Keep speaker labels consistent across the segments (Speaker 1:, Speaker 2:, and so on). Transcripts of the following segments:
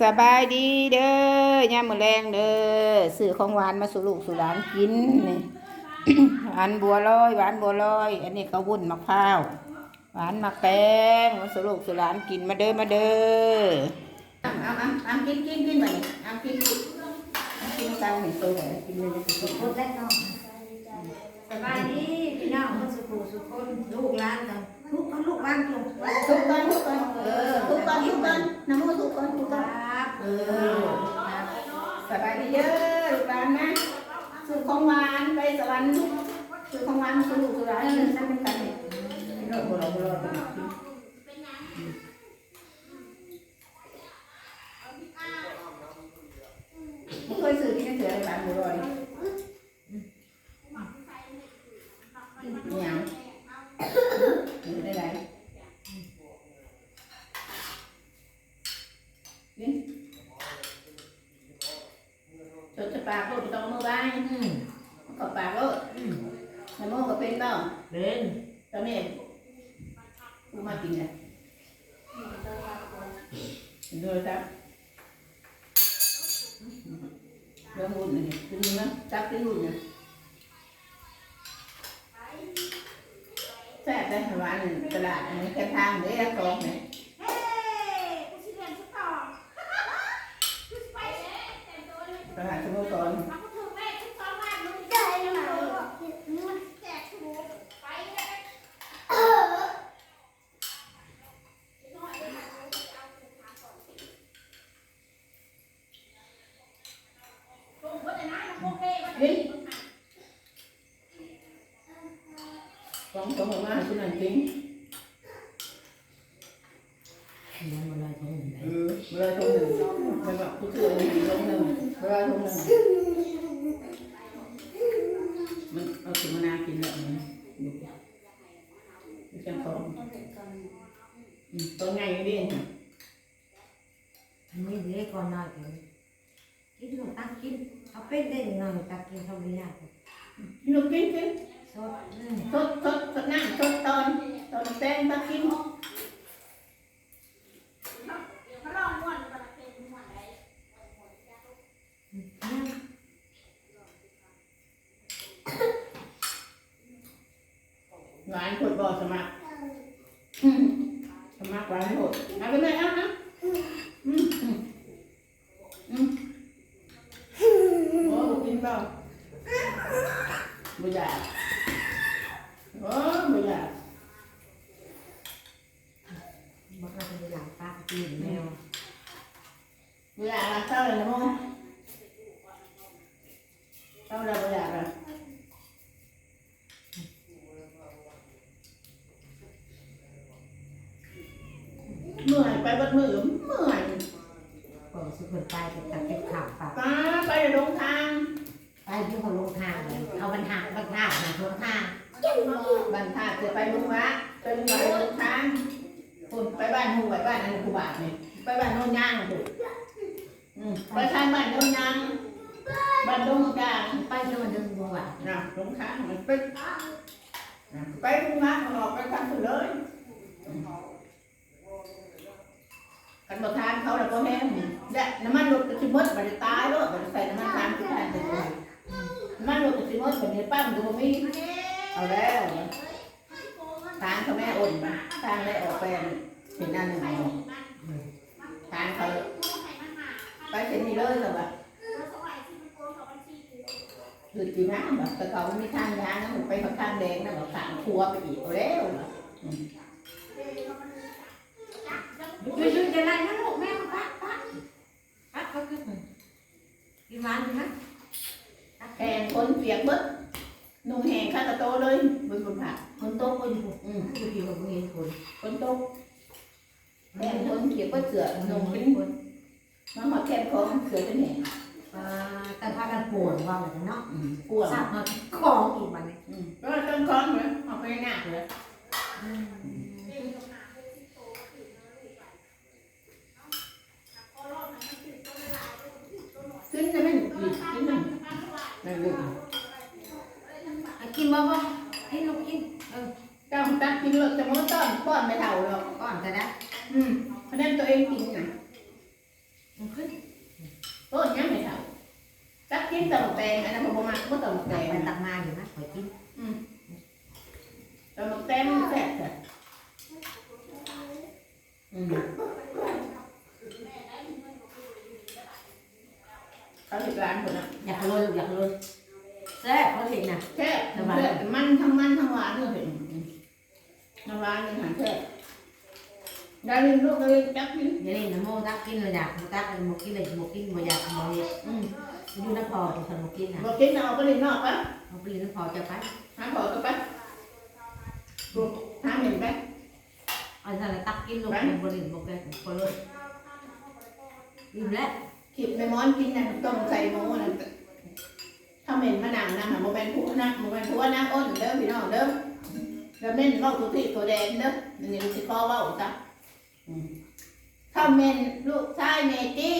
Speaker 1: สบายดีเด้อยามมื้อแรงเด้อซื้อของหวานมาสู่ลูกสู่หลานกินนี่หวานบัวลอยหวานบัวลอย อันนี้ก็วุ้นมะพร้าวหวานมะแตงมาสู่ลูกสู่หลานกินมาเด้อมาเด้อเอาเอาเอาเอากินกินกินมานี่เอากินกินเอากินกันให้โตหน่อยกินเลยกิน
Speaker 2: คนแรกน้องสบายดีพี่น้องคนสุขุสุขคนลูกหลานกันลูกก็ลูกบ้านลูก
Speaker 1: ทุกกันทุกกันเออทุกกันทุกกันน้ำมันทุกกันทุก
Speaker 2: ค
Speaker 1: กัน เออสบายดีเยอะลูกหลานนะสุขของหวานไปสวรรค์สุขของหวานสุขลูกสุขหลานนั่นเป็นกันนี่เลิกบ่รอดบ่รอบ่รอบ่เคยซื้อที่ไหนเสืออะไรบ้านบ่รอนี่อิหยังอยู่ได้ไรนี่จดจะปากโลดบ่ต้องเอามือไว้
Speaker 2: อืม
Speaker 1: ขอบปากโลด
Speaker 2: อืม
Speaker 1: น้ำมันก็เป็นเปล่า
Speaker 2: เป็น
Speaker 1: ตอนนี้กูมากินเลยดูครับเรื่องหุ่นนี่กินนะจับกินหุ่นนะแซ่บได้หวานตลาดอันนี้แค่ทางเด้อของเนี่ยตลาดสมุทรสอนนี่ของของ ออกมาให้คุณนั่นกิน
Speaker 2: ยังมาลอยตรงไหน
Speaker 1: เออเวลาทงหนึ่งไม่แบบผู้ช่วยหนึ่งลงหนึ่งเวลาทงหนึ่งมันเอาถึงมานาวกินแล้วมันดูมันจะพออืมตัวไงก็ดีนะ
Speaker 2: อันนี้เดี๋ยวก่อนหน่อยกันกินลูกตักกินเอาเป็นได้หน่อยตักกินเขาไม่ยาก
Speaker 1: กินลูกกินกิน
Speaker 2: สดอืม
Speaker 1: สดสดนั่งสดตอนตอนแป้งตักกินหวานขดบ่อสมัครอืมสมัครหวานให้หดเอาไปเลยเอาเอาอืมอืมอืมโอ้กินเปล่าไม่อยากโอ้ไม่อยาก
Speaker 2: บอกเราจะหลังปากกินแมว
Speaker 1: ไม่ อยากละเศร้าเลยนะโมเศร้าเลยไม่อยากละเมื่อยไปบัดมือเมื่อย
Speaker 2: ก็สุขคนไปตักเก็บข่าวปาก
Speaker 1: ตาไปลงทาง
Speaker 2: ไปที่เขาลงทางเลยเอาบรรทัดบรรทัดมาลงทาง
Speaker 1: บันทาจะไปลุงวะไปลุงวะลงทางคุณไปบ้านหูไปบ้านอันนี้กูบาทนี่ไปบ้าน ไปทางบ้านโน่นย่างบ้านดงย่าง
Speaker 2: ไปที่มันเดินบัว
Speaker 1: นะลงทางมันไปนะไปลุงวะออกไปทางสุดเลยกันบอกทานเขาแล้วก็แห้งเด็น้ำมันรถก็ชิมดมันจะตายรถมันใส่น้ำมันทานที่ทานไปเลยน้ำมันรถก็ชิมดคนนี้ปั้มดูมีเอาแล้วทานเขาแม่อ่อนมาทานได้ออกไปเป็นนั่นหนึ่งทานเขา ไปเส้นนี้เลยเหรอวะคือจีน่าแบบแต่เขาไม่ทางยานะมันไปเขาทางแดงนะแบบทางครัวไปอีกเอาแล้ว
Speaker 2: ยืดยืดจะไรนะลูกแม่ปัดปัดปัดเขาคือกินหวานนะ
Speaker 1: แทนคนเปียกมึดนุ่งแหงข้าตะโตเลยบนบนผัก
Speaker 2: คนโตคนอยู่
Speaker 1: อืม
Speaker 2: คือพี่ว่าเงินคน
Speaker 1: คนโตแทนคนเปียกก็เสือนุ่งเป็นคน มาหอดแทนของเสือเป็นแหง
Speaker 2: แต่พากันปวดว่าแบบเนาะ
Speaker 1: อืมกลัว
Speaker 2: ทราบมาของอีกวันนี้
Speaker 1: อืมก็ต้นคอนเลยเอาไปหนักเลยขึ้นจะไม่หยุดขึ้นมันไม่หยุด
Speaker 2: กินบ่บ่กินลูกกินเออ
Speaker 1: เจ้าตักกินรถจะมันต้อนป้อนไม่เท่าหรอก
Speaker 2: ก่อนจะได้
Speaker 1: อืมเพราะนั้นตัวเองกินไง
Speaker 2: มัน
Speaker 1: งอันนั้นผมบอกมาก็ต้องหมกแต
Speaker 2: ตัก
Speaker 1: ง
Speaker 2: ไปตักมาอยู่นะขอยกิน
Speaker 1: อืมแต่หมกแตงมันแซ่บจ้ะอืมเขาเห็นร้านคนน่ะ
Speaker 2: อยากลุยอยากลุยแซ่บเขาเห็นน่ะ
Speaker 1: แซ่บแซ่บมันทั้งมันทั้งหวานเลยเห็นน้ำหวานยังหันแซ่บ ได้เรียนลูกก็เรียนจับกิน
Speaker 2: เดี๋ยวนี้น้ำโมตักกินเลยอยากตักหมกกินเลยหมกกินบ่อยากบ่เฮ็ด
Speaker 1: อืม
Speaker 2: อยู่น้ำพอของคนหมกกินน่ะ
Speaker 1: บอกกินเอาก็เรียนนอกปะ
Speaker 2: เอาไปเรียนน้ำพอจะไป
Speaker 1: หาพอก็ปะลูกหาเห็นปะ
Speaker 2: เอาถ้าเราตักกินลูกเป็นบริเวณบกแกคนเลยอิ่มแล้ว
Speaker 1: คิดไม่ม้อนกินนะต้มใส่หมูนะถ้าเหม็นมะนาวนะหาโมเมนผัวนะโมเมนผัวนะอ้นเด้อพี่น้องเด้อแล้วเม่นเบ้าตัวที่ตัวแดงเด้อนี่นี่สิคอเบ้าจ้ะ อืมถ้าเม่นลูกชายเมจี้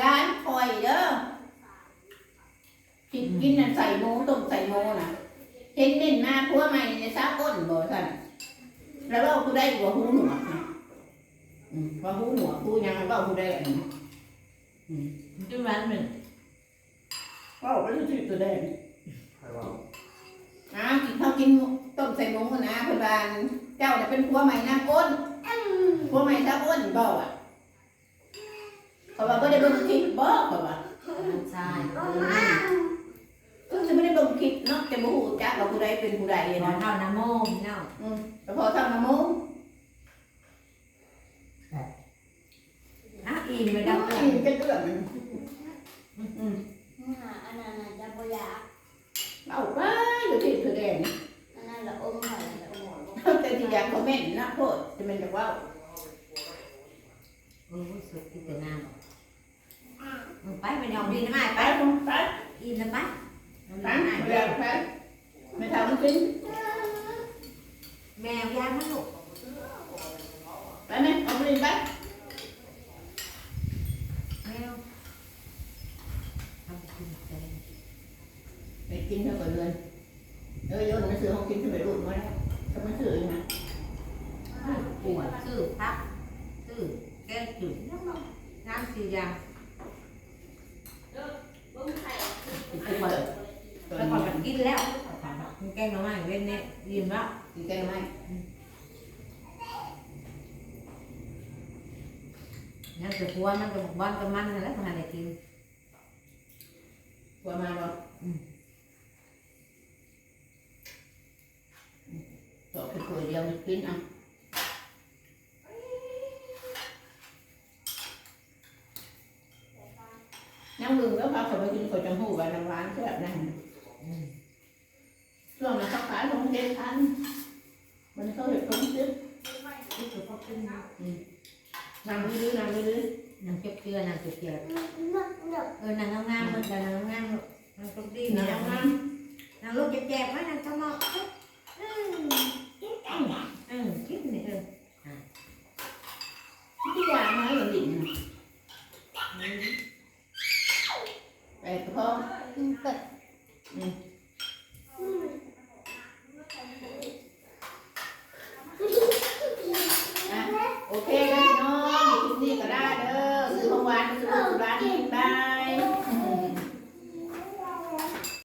Speaker 1: ร้านคอยเด้อกินกินนั่นใส่หมูต้มใส่หมูนะเห็นเม่นมาผัวใหม่ในซาอ้นบ่ท่านแล้วเราผู้ใดกว่าหูหนวกนะอืมว่าหูหนวกหูยังเบ้าผู้ใดอันนี้
Speaker 2: จุ่มร้านหนึ่ง
Speaker 1: ว่าไปรู้สึกตัวแดง
Speaker 3: ใครว่า
Speaker 1: อ่ากินข้าวกินต้มใส่หมูกันนะเพื่อนบ้านเจ้าเนี่ยเป็นผัวใหม่น้ำอ้น ผัวใหม่น้ำอ้นบ่อะเขาบอกว่าได้เบิ่งคลิปบ่เขาบอก
Speaker 2: ใช่
Speaker 1: ก็จะไม่ได้เบิ่งคลิปเนาะแต่บ่ฮู้จักว่าผู้ใดเป็นผู้ใด
Speaker 2: รอ
Speaker 1: นะ
Speaker 2: เท่าน้ำโมพี่น้อง
Speaker 1: อืมแต่พอทำน้ำมู
Speaker 2: อะอิ่มไป
Speaker 1: แล้
Speaker 2: แล้วว
Speaker 1: ก็
Speaker 2: เพื่อน
Speaker 1: กินเป็นเรื่องมันอืม
Speaker 4: อันนั้นน่ะจะบ่อยาก
Speaker 1: เอาไปอยู่ที่ตัวแดง
Speaker 4: อันนั้นละอมหอยละอมหอย
Speaker 1: แต่ที่อยากคอมเมนต์นะโพดจะเป็นแบบว่า
Speaker 2: โอ้ยสุดที่แต่น้ำไปไปยอมดีนะไม่
Speaker 1: ไป
Speaker 2: ไป
Speaker 1: ลงไป
Speaker 2: อิ่มนะไป
Speaker 1: ไปเดี๋ยวไปไม่ทำมันกิน
Speaker 2: แมวยามันลูก
Speaker 1: ไปไหมเอาไปไป
Speaker 2: แมวทำกินใจ
Speaker 1: ไปกินเท่ากับเรือนเออโยนหนังสือห้องกินขึ้นไปรูดมาแล้วทำหนังสืออยู่นะ
Speaker 2: ปวดซื้อพักซื้อ แก้จุดน้ำสียาง
Speaker 1: กินไปหมด
Speaker 2: แล้วก่อนมันกินแล้วมันแกงมาใหม่เว้นเนี่ยยิ้มแล้ว
Speaker 1: กินแกงไหม
Speaker 2: นั่นจะพัวนั่นก็บ้านก็มันนั่นแหละมาให้กิน
Speaker 1: กลัวมาบ่ต่อคือตัวเดียวกินอะ น้ำมึงแล้วพาเขาไปกินข้าวจังหูไว้น้ำหวานแซ่บนะช่วงนั้นเขาขายของเด็ดทันมันเขาเห็ดของซื้อ
Speaker 2: ที่ตัวเขาขึ้น
Speaker 1: นำไปดื้อนำไปดื้อนา
Speaker 2: งเก็บเกลือนางเก็บเกลือเออนางงามๆมันแต่นางงามๆนางตรงดี
Speaker 1: นำ
Speaker 2: นาง
Speaker 1: น้ำ
Speaker 2: นางลูกแจกๆไว้นางข้างนอกอืม 好真棒嗯。